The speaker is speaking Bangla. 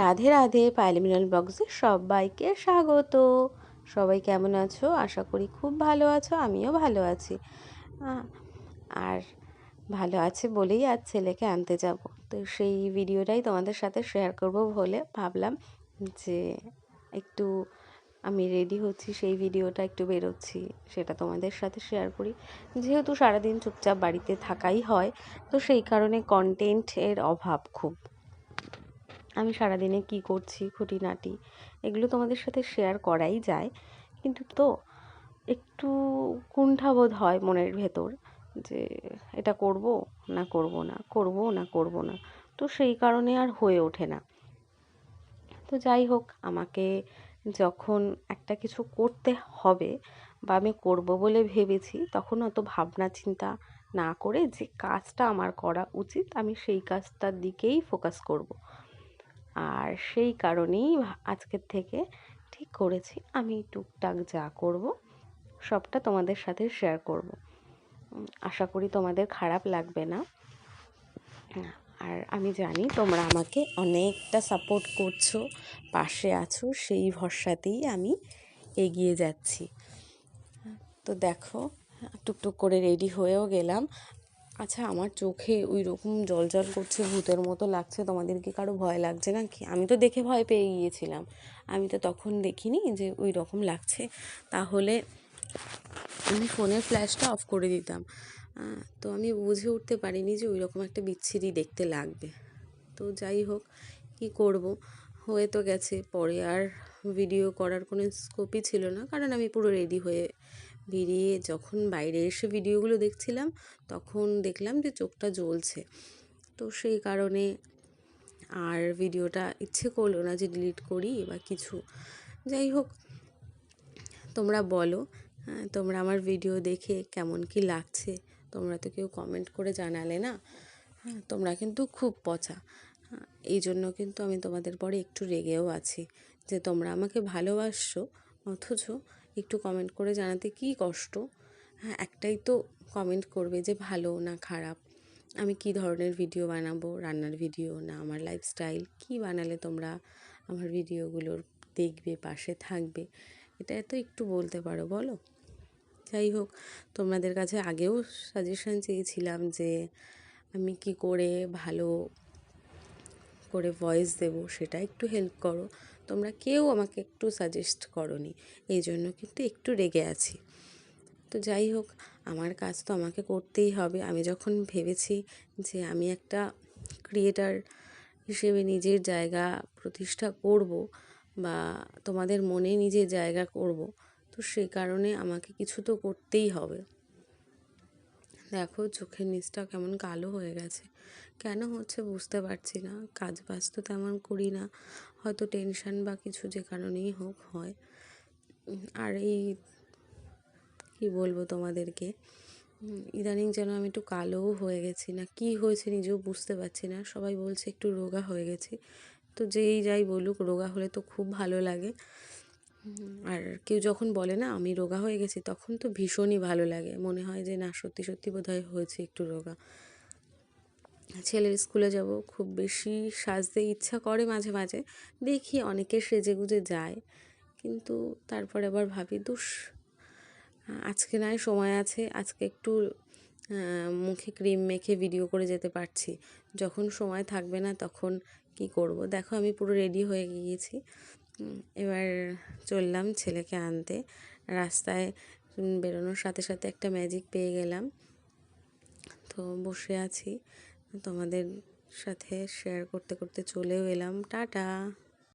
রাধে রাধে পাইলিমিনাল ব্লগসে সবাইকে স্বাগত। সবাই কেমন আছো? আশা করি খুব ভালো আছো, আমিও ভালো আছি। আর ভালো আছে বলেই আজ ছেলেকে আনতে যাব। তো সেই ভিডিওটাই তোমাদের সাথে শেয়ার করব বলে ভাবলাম যে একটু আমি রেডি হচ্ছি, সেই ভিডিওটা একটু বেরোচ্ছি, সেটা তোমাদের সাথে শেয়ার করি। যেহেতু সারাদিন চুপচাপ বাড়িতে থাকাই হয়, তো সেই কারণে কন্টেন্টের অভাব খুব। আমি সারাদিনে কি করছি, খুঁটিনাটি, এগুলো তোমাদের সাথে শেয়ার করাই যায়। কিন্তু তো একটু কুণ্ঠাবোধ হয় মনের ভেতর যে এটা করব না করব না করব না করব না। তো সেই কারণে আর হয়ে ওঠে না। তো যাই হোক, আমাকে যখন একটা কিছু করতে হবে বা আমি করব বলে ভেবেছি, তখন অত ভাবনা চিন্তা না করে যে কাজটা আমার করা উচিত, আমি সেই কাজটার দিকেই ফোকাস করব। আর সেই কারণেই আজকের থেকে ঠিক করেছি। আমি টুকটাক যা করব, সবটা তোমাদের সাথে শেয়ার করব। আশা করি তোমাদের খারাপ লাগবে না। আর আমি জানি তোমরা আমাকে অনেকটা সাপোর্ট করছ, পাশে আছো, সেই ভরসাতেই আমি এগিয়ে যাচ্ছি। তো দেখো, টুকটুক করে রেডি হয়েও গেলাম। আচ্ছা আমার চোখে ওই রকম জল জল করছে, ভূতের মতো লাগছে, তোমাদেরকে কারও ভয় লাগছে না কি আমি তো দেখে ভয় পেয়ে গিয়েছিলাম। আমি তো তখন দেখিনি যে ওই রকম লাগছে। তাহলে আমি ফোনের ফ্ল্যাশটা অফ করে দিতাম। তো আমি বুঝে উঠতে পারিনি যে ওই রকম একটা বিচ্ছিরি দেখতে লাগবে। তো যাই হোক, কি করব? হয়ে তো গেছে। পরে আর ভিডিও করার কোনো স্কোপই ছিল না, কারণ আমি পুরো রেডি হয়ে বেরিয়ে যখন বাইরে এসে ভিডিওগুলো দেখছিলাম তখন দেখলাম যে চোখটা জ্বলছে। তো সেই কারণে আর ভিডিওটা ইচ্ছে করল না যে ডিলিট করি বা কিছু। যাই হোক তোমরা বলো হ্যাঁ, তোমরা আমার ভিডিও দেখে কেমন কি লাগছে? তোমরা তো কেউ কমেন্ট করে জানালে না? হ্যাঁ তোমরা কিন্তু খুব পচা। হ্যাঁ, এই জন্য কিন্তু আমি তোমাদের পরে একটু রেগেও আছি। যে তোমরা আমাকে ভালোবাসছো অথচ একটু কমেন্ট করে জানাতে কি কষ্ট? হ্যাঁ একটাই তো কমেন্ট করবে যে ভালো না খারাপ? আমি কি ধরনের ভিডিও বানাবো? রান্নার ভিডিও না আমার লাইফস্টাইল কি বানালে তোমরা আমার ভিডিওগুলোর দেখবে, পাশে থাকবে? এটা তো একটু বলতে পারো, বলো? যাই হোক, তোমাদের কাছে আগেও সাজেশান চেয়েছিলাম যে আমি কি করে ভালো করে ভয়েস দেবো সেটা একটু হেল্প করো। তোমরা কেউ আমাকে একটু সাজেস্ট করনি। এই জন্য কিন্তু একটু রেগে আছি। তো যাই হোক, আমার কাজ তো আমাকে করতেই হবে। আমি যখন ভেবেছি যে আমি একটা ক্রিয়েটার হিসেবে নিজের জায়গা প্রতিষ্ঠা করব বা তোমাদের মনে নিজের জায়গা করব, তো সেই কারণে আমাকে কিছু তো করতেই হবে। দেখো, চোখের নিচটা কেমন কালো হয়ে গেছে। কেন হচ্ছে বুঝতে পারছি না। কাজ বাজ তো তেমন করি না। হয়তো টেনশান বা কিছু যে কারণেই হোক হয়। আর এই কী বলব তোমাদেরকে? ইদানিং যেন আমি একটু কালোও হয়ে গেছি না। কি হয়েছে নিজেও বুঝতে পারছি না। সবাই বলছে একটু রোগা হয়ে গেছি। তো যেই যাই বলুক, রোগা হলে তো খুব ভালো লাগে। আর কেউ যখন বলে না, আমি রোগা হয়ে গেছি, তখন তো ভীষণই ভালো লাগে। মনে হয় যে, না, সত্যি সত্যি বোধহয় হয়েছে একটু রোগা। ছেলের স্কুলে যাব, খুব বেশি সাজতে ইচ্ছা করে মাঝে মাঝে। দেখি অনেকে সেজে গুজে যায়, কিন্তু তারপরে আবার ভাবি, দুস, আজকে নয়, সময় আছে, আজকে একটু মুখে ক্রিম মেখে ভিডিও করে যেতে পারছি। যখন সময় থাকবে না তখন কি করব? দেখো, আমি পুরো রেডি হয়ে গিয়েছি। এবার চললাম ছেলেকে আনতে। রাস্তায় বেরোনোর সাথে সাথে একটা ম্যাজিক পেয়ে গেলাম। তো বসে আছি। তোমাদের সাথে শেয়ার করতে করতে চলেও এলাম। টাটা!